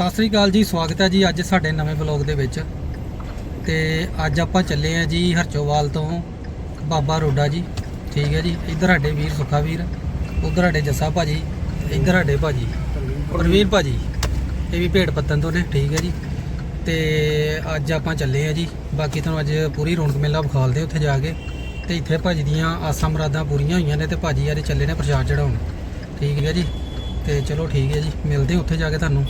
ਸਤਿ ਸ੍ਰੀ ਅਕਾਲ ਜੀ, ਸਵਾਗਤ ਹੈ ਜੀ ਅੱਜ ਸਾਡੇ ਨਵੇਂ ਬਲੌਗ ਦੇ ਵਿੱਚ। ਤੇ ਅੱਜ ਆਪਾਂ ਚੱਲੇ ਆ ਜੀ ਹਰਚੋਵਾਲ ਤੋਂ ਬਾਬਾ ਰੋਡਾ ਜੀ। ਠੀਕ ਹੈ ਜੀ, ਇੱਧਰ ਸਾਡੇ ਵੀਰ ਸੁੱਖਾ ਵੀਰ ਉਧਰ ਸਾਡੇ ਜੱਸਾ ਭਾਜੀ, ਇੱਧਰ ਸਾਡੇ ਭਾਜੀ ਪ੍ਰਵੀਰ ਭਾਜੀ, ਇਹ ਵੀ ਭੇਡ ਪੱਤਨ ਤੋਂ ਨੇ, ਠੀਕ ਹੈ ਜੀ। ਤੇ ਅੱਜ ਆਪਾਂ ਚੱਲੇ ਆ ਜੀ, ਬਾਕੀ ਤੁਹਾਨੂੰ ਅੱਜ ਪੂਰੀ ਰੌਣਕ ਮੇਲਾ ਵਿਖਾਲਦੇ ਉੱਥੇ ਜਾ ਕੇ। ਤੇ ਇੱਥੇ ਭਾਜੀ ਦੀਆਂ ਆਸਾਂ ਮੁਰਾਦਾਂ ਪੂਰੀਆਂ ਹੋਈਆਂ ਨੇ ਤੇ ਭਾਜੀ ਅੱਜ ਚੱਲੇ ਨੇ ਪ੍ਰਸ਼ਾਦ ਚੜਾਉਣ ਠੀਕ ਹੈ ਜੀ, ਤੇ ਚਲੋ ਠੀਕ ਹੈ ਜੀ, ਮਿਲਦੇ ਉੱਥੇ ਜਾ ਕੇ ਤੁਹਾਨੂੰ।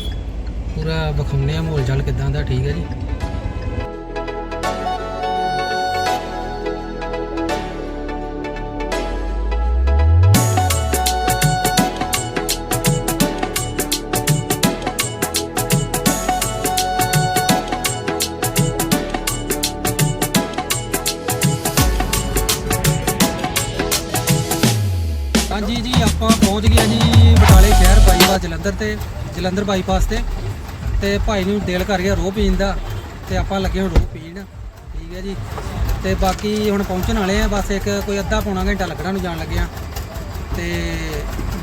ਪੂਰਾ ਵਿਖਾਉਂਦੇ ਆ ਮਾਹੌਲ ਜਲ ਕਿਦਾਂ ਦਾ, ਠੀਕ ਹੈ ਜੀ? ਹਾਂਜੀ ਜੀ, ਆਪਾਂ ਪਹੁੰਚ ਗਏ ਹਾਂ ਜੀ ਬਟਾਲੇ ਸ਼ਹਿਰ ਬਾਈਪਾਸ ਜਲੰਧਰ ਤੇ, ਜਲੰਧਰ ਬਾਈਪਾਸ ਤੇ। ਤੇ ਭਾਈ ਨੂੰ ਦਿਲ ਕਰ ਗਿਆ ਰੋਹ ਪੀਣ ਦਾ ਤੇ ਆਪਾਂ ਲੱਗੇ ਹੁਣ ਰੋਹ ਪੀਣ। ਠੀਕ ਹੈ ਜੀ। ਤੇ ਬਾਕੀ ਹੁਣ ਪਹੁੰਚਣ ਵਾਲੇ ਆ, ਬਸ ਇੱਕ ਕੋਈ ਅੱਧਾ ਪੌਣਾ ਘੰਟਾ ਲੱਗਣਾ ਨੂੰ ਜਾਣ ਲੱਗਿਆ। ਤੇ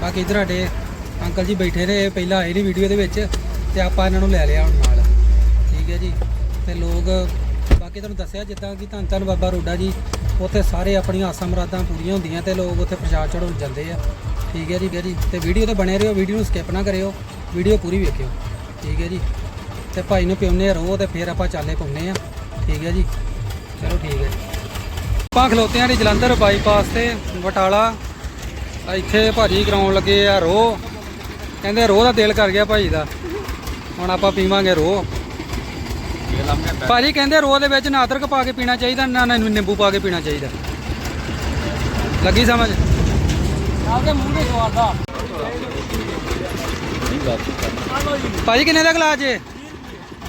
ਬਾਕੀ ਇਧਰ ਸਾਡੇ ਅੰਕਲ ਜੀ ਬੈਠੇ ਨੇ, ਪਹਿਲਾਂ ਆਏ ਨਹੀਂ ਵੀਡੀਓ ਦੇ ਵਿੱਚ ਤੇ ਆਪਾਂ ਇਹਨਾਂ ਨੂੰ ਲੈ ਲਿਆ ਹੁਣ ਨਾਲ। ਠੀਕ ਹੈ ਜੀ। ਤੇ ਲੋਕ, ਬਾਕੀ ਤੁਹਾਨੂੰ ਦੱਸਿਆ ਜਿੱਦਾਂ ਕਿ ਧੰਨ ਧੰਨ ਬਾਬਾ ਰੋਡਾ ਜੀ, ਉੱਥੇ ਸਾਰੇ ਆਪਣੀਆਂ ਆਸਾਂ ਮੁਰਾਦਾਂ ਪੂਰੀਆਂ ਹੁੰਦੀਆਂ ਤੇ ਲੋਕ ਉੱਥੇ ਪ੍ਰਸ਼ਾਦ ਚੜਾਉਣ ਜਾਂਦੇ ਆ। ਠੀਕ ਹੈ ਜੀ ਠੀਕ ਜੀ। ਤੇ ਵੀਡੀਓ ਤੇ ਬਣੇ ਰਹੋ ਵੀਡੀਓ ਨੂੰ ਸਕਿਪ ਨਾ ਕਰਿਓ ਵੀਡੀਓ ਪੂਰੀ ਵੇਖਿਓ। ਠੀਕ ਹੈ ਜੀ। ਤੇ ਭਾਈ ਨੂੰ ਪਿਉਨੇ ਰਹੋ ਤੇ ਫਿਰ ਆਪਾਂ ਚਾਲੇ ਪਾਉਨੇ ਆ। ਠੀਕ ਹੈ ਜੀ। ਚਲੋ ਠੀਕ ਹੈ ਆਪਾਂ ਖਲੋਤੇ ਆ ਜੀ ਜਲੰਧਰ ਬਾਈਪਾਸ ਤੇ ਬਟਾਲਾ। ਇੱਥੇ ਭਾਜੀ ਕਰਾਉਣ ਲੱਗੇ ਆ ਰੋ ਕਹਿੰਦੇ ਰੋਹ ਦਾ ਦਿਲ ਕਰ ਗਿਆ ਭਾਜੀ ਦਾ। ਹੁਣ ਆਪਾਂ ਪੀਵਾਂਗੇ ਰੋਹ। ਭਾਜੀ ਕਹਿੰਦੇ ਰੋਹ ਦੇ ਵਿੱਚ ਨਾ ਅਦਰਕ ਪਾ ਕੇ ਪੀਣਾ ਚਾਹੀਦਾ ਨਾ ਨਾ ਨਿੰਬੂ ਪਾ ਕੇ ਪੀਣਾ ਚਾਹੀਦਾ। ਲੱਗੀ ਸਮਝ? ਆਪਦੇ ਮੂੰਹ ਦੇ ਸਵਾਦ ਦਾ ਭਾਜੀ ਕਿੰਨੇ ਦਾ ਗਲਾਸ ਜੇ?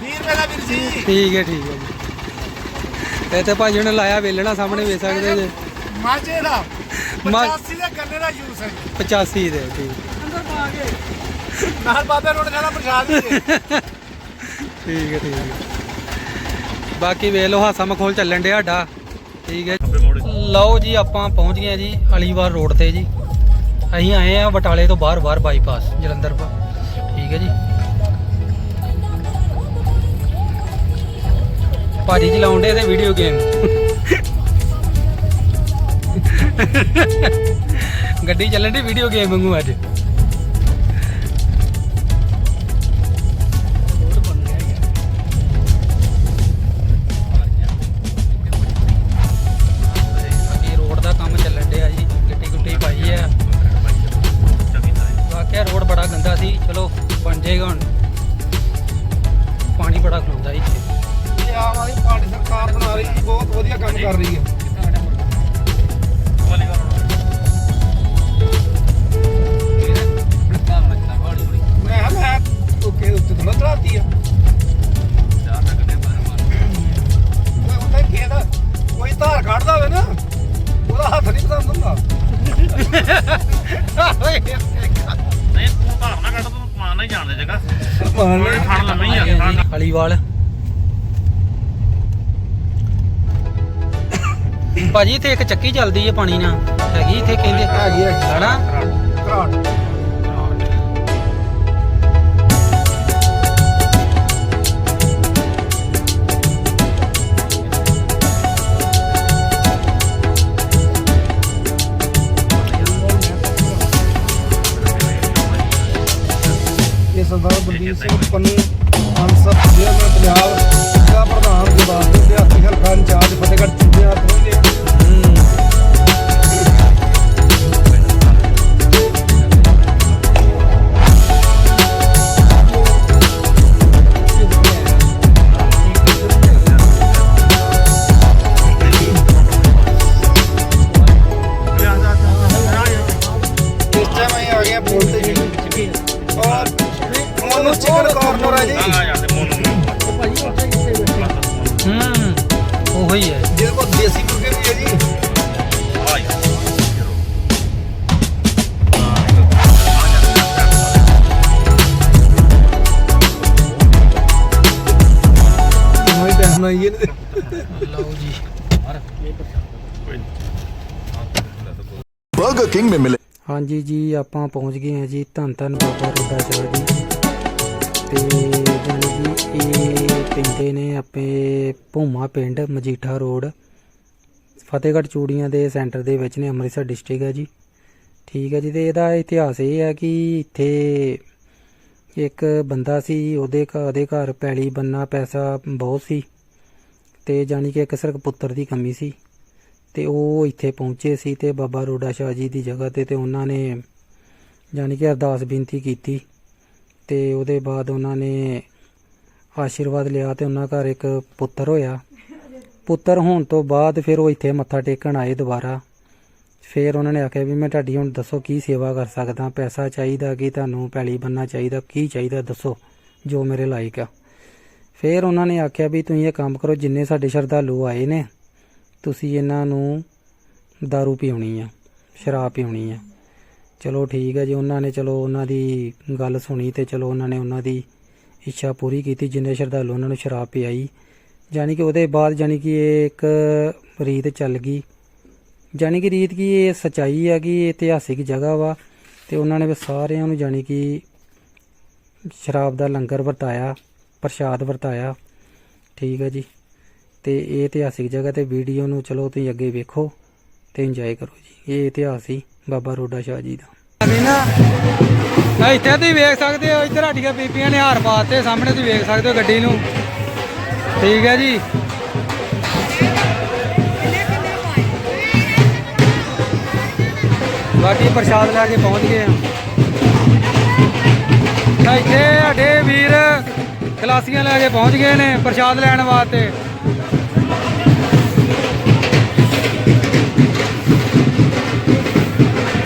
20 ਰੁਪਏ ਦਾ ਵੀਰ ਜੀ। ਠੀਕ ਹੈ ਠੀਕ ਹੈ ਜੀ। ਤੇ ਤੇ ਭਾਜੀ ਨੇ ਲਾਇਆ ਵੇਲਣਾ ਸਾਹਮਣੇ ਵੇਚ ਸਕਦੇ ਜੇ। ਮਾਝੇ ਦਾ ਮਾ- 85 ਦੇ ਗੰਨੇ ਦਾ ਜੂਸ ਹੈ। 85 ਦੇ ਠੀਕ। ਅੰਦਰ ਪਾ ਕੇ। ਨਾਲ ਬਾਬੇ ਰੋਡ ਜਾਣਾ ਪ੍ਰਸ਼ਾਦ ਦੇ। ਠੀਕ ਹੈ ਠੀਕ ਹੈ। ਬਾਕੀ ਵੇਖ ਲਓ ਹਾਸਾ ਮਖੌਲ ਚੱਲਣ ਡਿਆ ਸਾਡਾ। ਠੀਕ ਹੈ ਲਓ ਜੀ ਆਪਾਂ ਪਹੁੰਚ ਗਏ ਜੀ ਅਲੀਵਾਲ ਰੋਡ ਤੇ ਜੀ। ਅਸੀਂ ਆਏ ਆ ਬਟਾਲੇ ਤੋਂ ਬਾਹਰ ਬਾਹਰ ਬਾਈਪਾਸ ਜਲੰਧਰ ਪਾ ਠੀਕ ਹੈ ਜੀ। ਭਾਜੀ ਚਲਾਉਣ ਡੇ ਤੇ ਵੀਡੀਓ ਗੇਮ ਗੱਡੀ ਚੱਲਣ ਦੀ ਵੀਡੀਓ ਗੇਮ ਵਾਂਗੂ ਅੱਜ। ਅਲੀਵਾਲ ਭਾਜੀ ਇੱਥੇ ਇੱਕ ਚੱਕੀ ਚੱਲਦੀ ਹੈ ਪਾਣੀ ਨਾਲ। ਹੈਗੀ ਇੱਥੇ ਕਹਿੰਦੇ। ਹੈਗੀ ਹੈਗੀ ਹਨਾ? ਉਹੀ ਹੈ। ਜਿਹਦੇ ਕੋਲ ਦੇਸੀ ਮੁਰਗੇ ਵੀ ਹੈ ਜੀ। ਲਓ ਜੀ। ਬਰਗਰ ਕਿੰਗ ਮੇ ਮਿਲੇ। ਹਾਂਜੀ ਜੀ ਆਪਾਂ ਪਹੁੰਚ ਗਏ ਹਾਂ ਜੀ ਧੰਨ ਧੰਨ ਬਾਬਾ ਰੋਡਾ ਚਾਹ ਜੀ। ਤੇ ਪੈਂਦੇ ਨੇ ਆਪੇ ਭੂਮਾ ਪਿੰਡ ਮਜੀਠਾ ਰੋਡ, ਫਤਿਹਗੜ੍ਹ ਚੂੜੀਆਂ ਦੇ ਸੈਂਟਰ ਦੇ ਵਿੱਚ ਨੇ, ਅੰਮ੍ਰਿਤਸਰ ਡਿਸਟ੍ਰਿਕਟ ਹੈ ਜੀ। ਠੀਕ ਹੈ ਜੀ, ਤੇ ਇਹਦਾ ਇਤਿਹਾਸ ਇਹ ਹੈ ਕਿ ਇੱਥੇ ਇੱਕ ਬੰਦਾ ਸੀ, ਉਹਦੇ ਘਰ ਉਹਦੇ ਘਰ ਪੈਲੀ, ਬੰਨਾ, ਪੈਸਾ ਬਹੁਤ ਸੀ ਤੇ ਜਾਣੀ ਕਿ ਇੱਕ ਸਿਰਫ ਪੁੱਤਰ ਦੀ ਕਮੀ ਸੀ ਤੇ ਉਹ ਇੱਥੇ ਪਹੁੰਚੇ ਸੀ ਤੇ ਬਾਬਾ ਰੋਡਾ ਸ਼ਾਹ ਜੀ ਦੀ ਜਗ੍ਹਾ ਤੇ ਤੇ ਉਹਨਾਂ ਨੇ ਜਾਣੀ ਕਿ ਅਰਦਾਸ ਬੇਨਤੀ ਕੀਤੀ ਤੇ ਉਹਦੇ ਬਾਅਦ ਉਹਨਾਂ ਨੇ ਆਸ਼ੀਰਵਾਦ ਲਿਆ ਤੇ ਉਹਨਾਂ ਘਰ ਇੱਕ ਪੁੱਤਰ ਹੋਇਆ। ਪੁੱਤਰ ਹੋਣ ਤੋਂ ਬਾਅਦ ਫਿਰ ਉਹ ਇੱਥੇ ਮੱਥਾ ਟੇਕਣ ਆਏ ਦੁਬਾਰਾ। ਫਿਰ ਉਹਨਾਂ ਨੇ ਆਖਿਆ ਵੀ ਮੈਂ ਤੁਹਾਡੀ ਹੁਣ ਦੱਸੋ ਕੀ ਸੇਵਾ ਕਰ ਸਕਦਾ, ਪੈਸਾ ਚਾਹੀਦਾ ਕਿ, ਤੁਹਾਨੂੰ ਪੈਲੀ ਬੰਨਾ ਚਾਹੀਦਾ, ਕੀ ਚਾਹੀਦਾ ਦੱਸੋ, ਜੋ ਮੇਰੇ ਲਾਇਕ ਆ। ਫਿਰ ਉਹਨਾਂ ਨੇ ਆਖਿਆ ਵੀ ਤੁਸੀਂ ਇਹ ਕੰਮ ਕਰੋ, ਜਿੰਨੇ ਸਾਡੇ ਸ਼ਰਧਾਲੂ ਆਏ ਨੇ, ਤੁਸੀਂ ਇਹਨਾਂ ਨੂੰ दारू ਪੀਉਣੀ ਆ, ਸ਼ਰਾਬ ਪੀਉਣੀ ਆ। ਚਲੋ ਠੀਕ ਹੈ ਜੀ, ਉਹਨਾਂ ਨੇ ਚਲੋ ਉਹਨਾਂ ਦੀ ਗੱਲ ਸੁਣੀ ਤੇ ਚਲੋ ਉਹਨਾਂ ਨੇ ਉਹਨਾਂ ਦੀ ਇੱਛਾ ਪੂਰੀ ਕੀਤੀ, ਜਿੰਨੇ ਸ਼ਰਧਾਲੂ ਉਹਨਾਂ ਨੂੰ ਸ਼ਰਾਬ ਪਿਆਈ। ਜਾਣੀ ਕਿ ਉਹਦੇ ਬਾਅਦ ਜਾਣੀ ਕਿ ਇਹ ਇੱਕ ਰੀਤ ਚੱਲ ਗਈ। ਜਾਣੀ ਕਿ ਰੀਤ ਕੀ, ਇਹ ਸਚਾਈ ਆ ਕਿ ਇਹ ਇਤਿਹਾਸਿਕ ਜਗ੍ਹਾ ਵਾ ਤੇ ਉਹਨਾਂ ਨੇ ਵੀ ਸਾਰਿਆਂ ਨੂੰ ਜਾਣੀ ਕਿ ਸ਼ਰਾਬ ਦਾ ਲੰਗਰ ਵਰਤਾਇਆ, ਪ੍ਰਸ਼ਾਦ ਵਰਤਾਇਆ। ਠੀਕ ਹੈ ਜੀ। ਤੇ ਇਹ ਇਤਿਹਾਸਿਕ ਜਗ੍ਹਾ ਤੇ ਵੀਡੀਓ ਨੂੰ ਚਲੋ ਤੁਸੀਂ ਅੱਗੇ ਵੇਖੋ ਤੇ ਇੰਜੋਏ ਕਰੋ ਜੀ। ਇਹ ਇਤਿਹਾਸ ਸੀ ਬਾਬਾ ਰੋਡਾ ਸ਼ਾਹ ਜੀ ਦਾ। ਨਾ ਇੱਥੇ ਤੁਸੀਂ ਵੇਖ ਸਕਦੇ ਹੋ, ਇੱਧਰ ਸਾਡੀਆਂ ਬੀਬੀਆਂ ਨੇ ਹਾਰ ਪਾਤੇ, ਸਾਹਮਣੇ ਤੁਸੀਂ ਵੇਖ ਸਕਦੇ ਹੋ ਗੱਡੀ ਨੂੰ। ਠੀਕ ਹੈ ਜੀ। ਬਾਕੀ ਪ੍ਰਸ਼ਾਦ ਲੈ ਕੇ ਪਹੁੰਚ ਗਏ ਆ ਇੱਥੇ ਸਾਡੇ ਵੀਰ ਖਲਾਸੀਆਂ ਲੈ ਕੇ ਪਹੁੰਚ ਗਏ ਨੇ ਪ੍ਰਸ਼ਾਦ ਲੈਣ ਵਾਸਤੇ।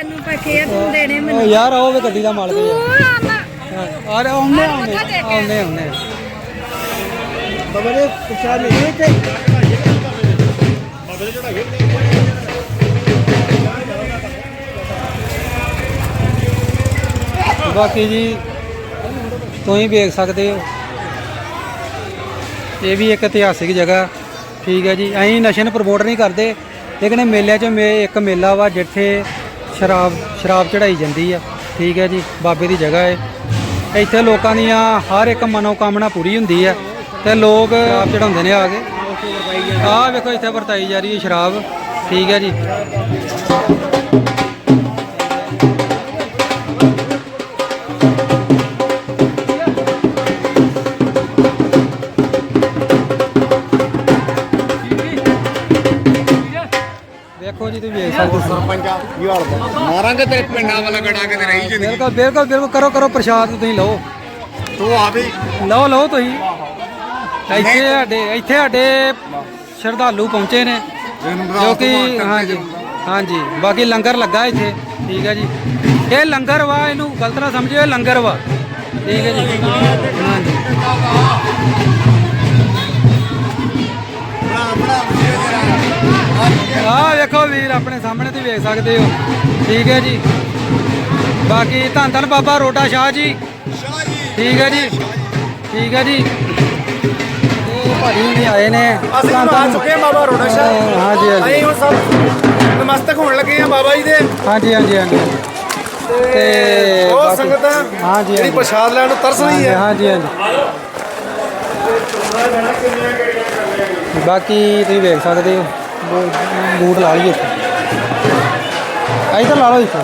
ਤਾਂ ਤੈਨੂੰ ਪੱਕੇ ਤੂੰ ਦੇਣੇ ਮੈਨੂੰ। ਯਾਰ ਉਹ ਵੀ ਗੱਡੀ ਦਾ ਮਾਲਕ ਤੂੰ ਹੈ ਆਮਾ ਆਉਂਦੇ ਆਹ ਆਉਂਦੇ। ਆਉਂਦੇ ਆਉਂਦੇ ਬਾਬਾ ਜੀ ਪ੍ਰਸ਼ਾਦ ਨਹੀਂ। ਤੇ ਬਾਕੀ ਜੀ ਤੁਸੀਂ ਵੇਖ ਸਕਦੇ ਹੋ। ਇਹ ਵੀ ਇੱਕ ਇਤਿਹਾਸਿਕ ਜਗ੍ਹਾ। ਠੀਕ ਹੈ ਜੀ ਅਸੀਂ ਨਸ਼ੇ ਨੂੰ ਪ੍ਰਮੋਟ ਨਹੀਂ ਕਰਦੇ। ਲੇਕਿਨ ਇਹ ਮੇਲਿਆਂ 'ਚ ਮੇ ਇੱਕ ਮੇਲਾ ਵਾ ਜਿੱਥੇ ਸ਼ਰਾਬ ਸ਼ਰਾਬ ਚੜਾਈ ਜਾਂਦੀ ਆ। ਠੀਕ ਹੈ ਜੀ, ਬਾਬੇ ਦੀ ਜਗ੍ਹਾ ਹੈ ਇੱਥੇ ਲੋਕਾਂ ਦੀਆਂ ਹਰ ਇੱਕ ਮਨੋਕਾਮਨਾ ਪੂਰੀ ਹੁੰਦੀ ਹੈ ਤੇ ਲੋਕ ਸ਼ਰਾਬ ਚੜਾਉਂਦੇ ਨੇ ਆ ਕੇ। ਆਹ ਵੇਖੋ, ਇੱਥੇ ਵਰਤਾਈ ਜਾ ਰਹੀ ਹੈ ਸ਼ਰਾਬ। ਠੀਕ ਹੈ ਜੀ। ਸਰਪੰਚਾ ਕੀ ਹਾਲ ਮਾਰਾਂਗੇ ਤੇਰੇ ਪਿੰਡਾਂ ਵਾਲਾ ਗੜਾ ਕੇ ਤੇ ਰਹੀ ਜਿੰਦਗੀ। ਬਿਲਕੁਲ ਬਿਲਕੁਲ ਬਿਲਕੁਲ ਕਰੋ ਕਰੋ ਪ੍ਰਸ਼ਾਦ ਤੁਸੀਂ ਲਓ। ਤੂੰ ਆ ਵੀ। ਲਓ ਲਓ ਤੁਸੀਂ। ਇੱਥੇ ਸਾਡੇ ਇੱਥੇ ਸਾਡੇ ਸ਼ਰਧਾਲੂ ਪਹੁੰਚੇ ਨੇ ਜੋ ਕਿ ਹਾਂਜੀ ਹਾਂਜੀ ਬਾਕੀ ਲੰਗਰ ਲੱਗਾ ਇੱਥੇ ਠੀਕ ਹੈ ਜੀ। ਇਹ ਲੰਗਰ ਵਾ ਇਹਨੂੰ ਗਲਤ ਨਾ ਸਮਝਿਓ ਇਹ ਲੰਗਰ ਵਾ ਠੀਕ ਹੈ ਜੀ। ਹਾਂਜੀ। ਆਹ ਵੇਖੋ ਵੀਰ ਆਪਣੇ ਸਾਹਮਣੇ ਤੁਸੀਂ ਵੇਖ ਸਕਦੇ ਹੋ। ਠੀਕ ਹੈ ਜੀ। ਬਾਕੀ ਧੰਨ ਧੰਨ ਬਾਬਾ ਰੋਟਾ ਸ਼ਾਹ ਜੀ। ਠੀਕ ਹੈ ਜੀ। ਠੀਕ ਹੈ ਜੀ। ਇਹ ਭਾਜੀ ਵੀ ਆਏ ਨੇ। ਅਸੀਂ ਹੁਣ ਆ ਚੁੱਕੇ ਹਾਂ ਬਾਬਾ ਰੋੜਾ ਸ਼ਾਹ। ਹਾਂਜੀ ਹਾਂਜੀ। ਅਸੀਂ ਹੁਣ ਸਭ ਨਮਸਤਕ ਹੋਣ ਲੱਗੇ ਆ ਬਾਬਾ ਜੀ ਦੇ। ਹਾਂਜੀ ਹਾਂਜੀ ਹਾਂਜੀ। ਤੇ ਉਹ ਬਾਕੀ- ਸੰਗਤ ਹਾਂਜੀ ਜਿਹੜੀ ਹਾਂਜੀ ਪ੍ਰਸ਼ਾਦ ਲੈਣ ਨੂੰ ਤਰਸ ਰਹੀ ਹੈ। ਹਾਂਜੀ ਹਾਂਜੀ। ਬਾਕੀ ਤੁਸੀਂ ਵੇਖ ਸਕਦੇ ਹੋ। ਬੂਟ ਲਾ ਲਈਏ ਇੱਥੇ ਤਾਂ ਲਾ ਲਓ ਇੱਥੇ।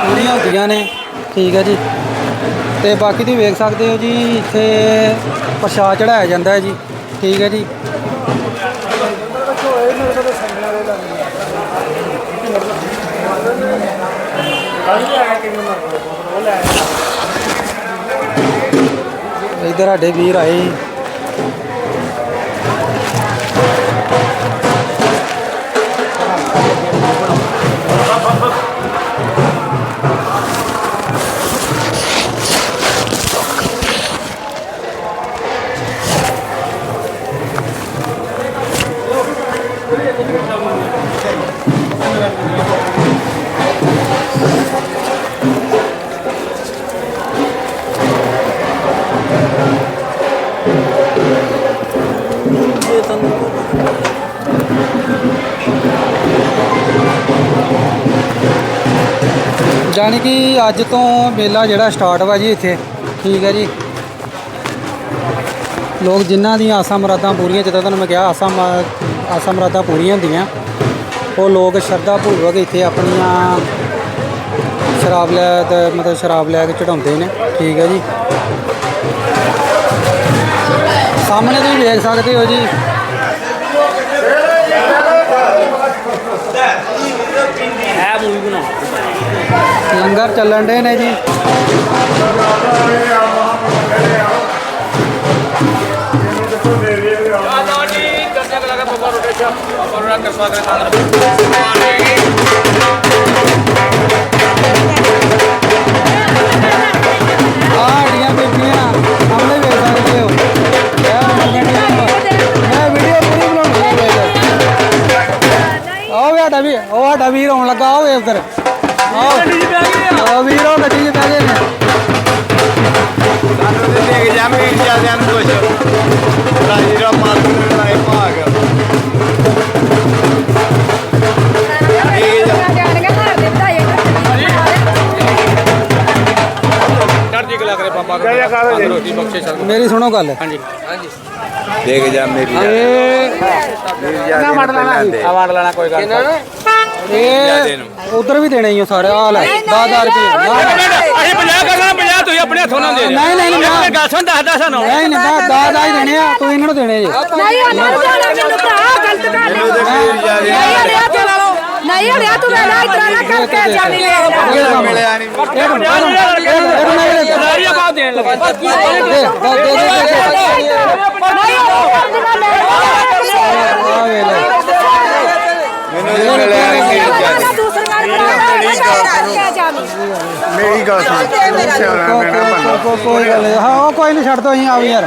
ਪੂਰੀਆਂ ਹੁੰਦੀਆਂ ਨੇ, ਠੀਕ ਹੈ ਜੀ। ਤੇ ਬਾਕੀ ਤੁਸੀਂ ਵੇਖ ਸਕਦੇ ਹੋ ਜੀ, ਇੱਥੇ ਪ੍ਰਸ਼ਾਦ ਚੜਾਇਆ ਜਾਂਦਾ ਹੈ ਜੀ, ਠੀਕ ਹੈ ਜੀ। ਇੱਧਰ ਸਾਡੇ ਵੀਰ ਆਏ। ਯਾਨੀ ਕਿ ਅੱਜ ਤੋਂ ਮੇਲਾ ਜਿਹੜਾ ਸਟਾਰਟ ਵਾ ਜੀ ਇੱਥੇ। ਠੀਕ ਹੈ ਜੀ। ਲੋਕ ਜਿਨ੍ਹਾਂ ਦੀਆਂ ਆਸਾਂ ਮਰਾਦਾਂ ਪੂਰੀਆਂ, ਜਿੱਦਾਂ ਤੁਹਾਨੂੰ ਮੈਂ ਕਿਹਾ, ਆਸਾਂ ਮ- ਆਸਾਂ ਮਰਾਦਾਂ ਪੂਰੀਆਂ ਹੁੰਦੀਆਂ। ਉਹ ਲੋਕ ਸ਼ਰਧਾ ਪੂਰਵਕ ਇੱਥੇ ਆਪਣੀਆਂ ਸ਼ਰਾਬ ਲੈ ਤੇ ਮਤਲਬ ਸ਼ਰਾਬ ਲੈ ਕੇ ਚੜਾਉਂਦੇ ਨੇ। ਠੀਕ ਹੈ ਜੀ। ਸਾਹਮਣੇ ਤੁਸੀਂ ਵੇਖ ਸਕਦੇ ਹੋ ਜੀ ਹੈ ਮੂਵੀ ਬਣਾ ਲੰਗਰ ਚੱਲਣ ਦੇ ਨੇ ਜੀ ਆਜੋ ਜੀ ਦਰਸ਼ਕ ਲਗਾ ਬਾਬਾ ਰੋਟੇਸ਼ਾ ਬਾਬਾ ਰੋੜਾ ਕਰ ਸਵਾਗਤ ਆਹ ਸਾਡੀਆਂ ਬੀਬੀਆਂ ਸਾਹਮਣੇ ਵੇਖ ਸਕਦੇ ਹੋ ਇਹ ਮੰਗਣ ਦੀਆਂ ਮੈਂ ਵੀਡੀਓ ਪੂਰੀ ਬਣਾਉਣੀ ਹੈ ਆਓ ਵੀ ਸਾਡਾ ਵੀ ਉਹ ਸਾਡਾ ਵੀਰ ਆਉਣ ਲੱਗਾ ਆਓ ਵੇ ਉਧਰ ਆਓ ਗੱਡੀ 'ਚ ਬਹਿ ਗਏ ਆ। ਵੀਰ ਗੱਡੀ 'ਚ ਬਹਿ ਗਏ ਨੇ ਸਾਨੂੰ ਤੇ ਦੇਖ ਜਾ ਮੈਂ ਜਿਆਦਿਆਂ ਨੂੰ ਕੁਛ। ਰਾਜੀ ਦਾ ਨੂੰ ਬਣਾਏ ਭਾਗ ਚੜ੍ਹਦੀ ਕਲਾ ਕਰੇ ਬਾਬਾ ਰੋਟੀ ਰੋਟੀ ਬਖਸ਼ੇ ਸਰ ਮੇਰੀ ਸੁਣੋ ਗੱਲ। ਹਾਂਜੀ। ਦੇਖ ਜਾ ਮੇਰੀ ਇਹ ਨਾ ਵੜ ਲੈਣਾ ਆ ਵੰਡ ਲੈਣਾ ਕੋਈ ਗੱਲ ਨਹੀਂ ਇਹ ਉਧਰ ਵੀ ਦੇਣੇ ਹੀ ਆ ਸਾਰੇ ਆ ਲੈ 10000 ਰੁਪਏ ਅਸੀਂ 50 ਕਰਨਾ 50 ਤੁਸੀਂ ਆਪਣੇ ਹੱਥੋਂ ਨਾ ਦੇ ਨਹੀਂ ਨਹੀਂ ਨਹੀਂ ਮੈਂ ਗੱਲ ਸੁਣ ਦੱਸ ਦੱਸ ਨਾ ਨਹੀਂ ਨਹੀਂ ਦਾ ਦਾ ਦਾ ਹੀ ਦੇਣੇ ਆ ਤੂੰ ਇਹਨਾਂ ਨੂੰ ਦੇਣੇ ਜੀ ਨਹੀਂ ਉਹਨਾਂ ਨੂੰ ਜਾਣਾ ਮੈਨੂੰ ਭਰਾ ਗਲਤ ਕਰ ਨਹੀਂ ਹੜਿਆ ਤੇ ਨਹੀਂ ਹੜਿਆ ਤੂੰ ਲੈ ਲੈ ਇਤਰਾ ਨਾ ਕਰਕੇ ਜਾਣੀ ਲੈ ਲੈ ਮਿਲਿਆ ਨਹੀਂ ਇਹ ਬਣ ਇਹ ਬਣ ਇਹ ਸਾਰੀਆਂ ਬਾਤ ਦੇਣ ਲੱਗਾ ਦੇ ਦੇ ਦੇ ਦੇ ਆ ਵੇ ਲੈ ਮੈਨੂੰ ਨਹੀਂ ਮਿਲਿਆ ਨਹੀਂ ਮੇਰੀ ਗੱਲ ਸੁਣ। ਸਿਆਣਾ ਮੇਰਾ ਬੰਦਾ। ਕੋਈ ਗੱਲ ਨਹੀਂ। ਹਾਂ ਉਹ ਕੋਈ ਨਹੀਂ ਛੱਡ ਦੋ ਅਸੀਂ ਆਓ ਯਾਰ।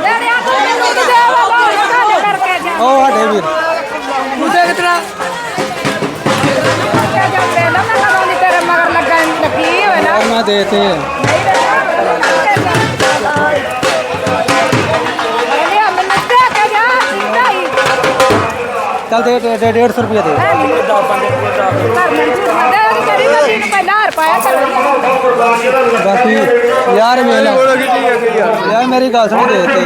ਉਹ ਸਾਡੇ ਵੀਰ। ਤੇਰੇ ਮਗਰ ਲੱਗਾ ਲੱਗੀ ਹੋਵੇ ਨਾ। ਮੈਂ ਦੇਤੇ ਚੱਲ ਦੇ ਦੇ ਦੇ 150 ਰੁਪਏ ਦੇ। ਬਾਕੀ ਯਾਰ ਵੇਖ ਯਾਰ ਮੇਰੀ ਗੱਲ ਸੁਣ ਦੇ ਤੇ